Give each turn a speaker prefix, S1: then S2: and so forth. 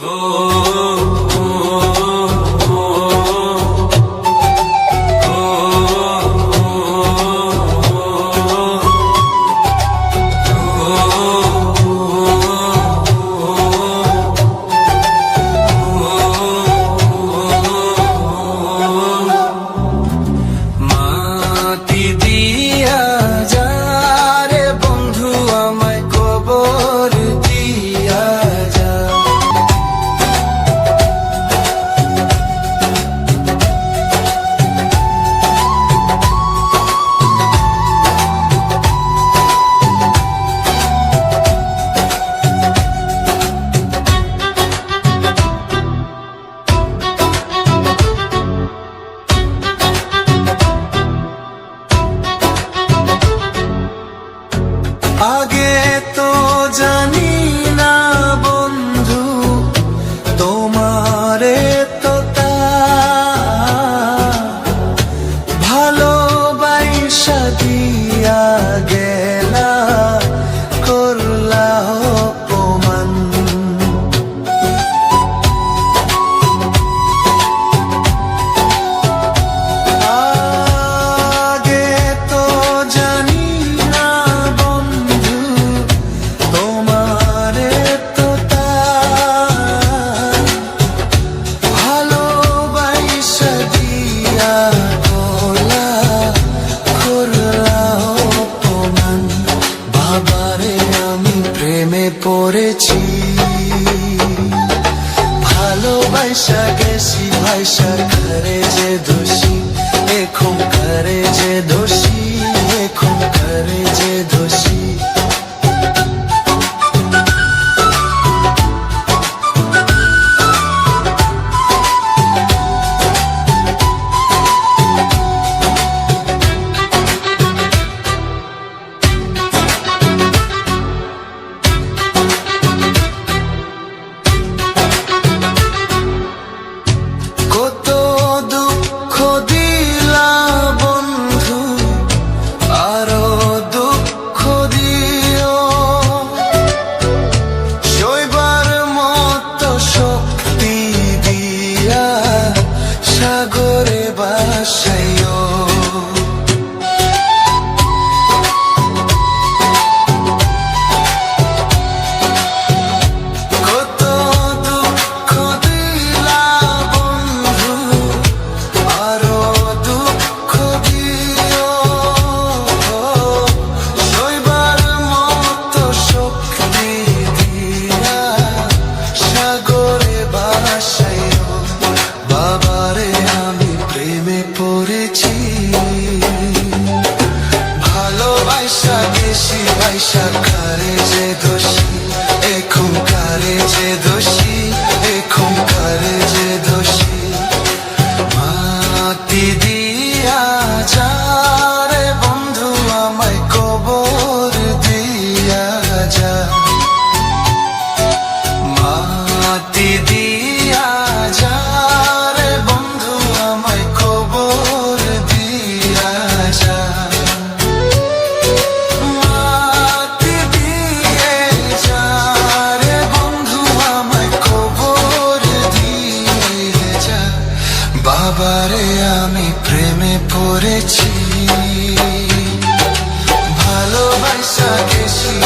S1: Oh. ভাইসা গেছি ভাইসা ঘরে যে দোষী? করে বাসায় I shall আবারে আমি প্রেমে পড়েছি। ভালোবাসা গেছি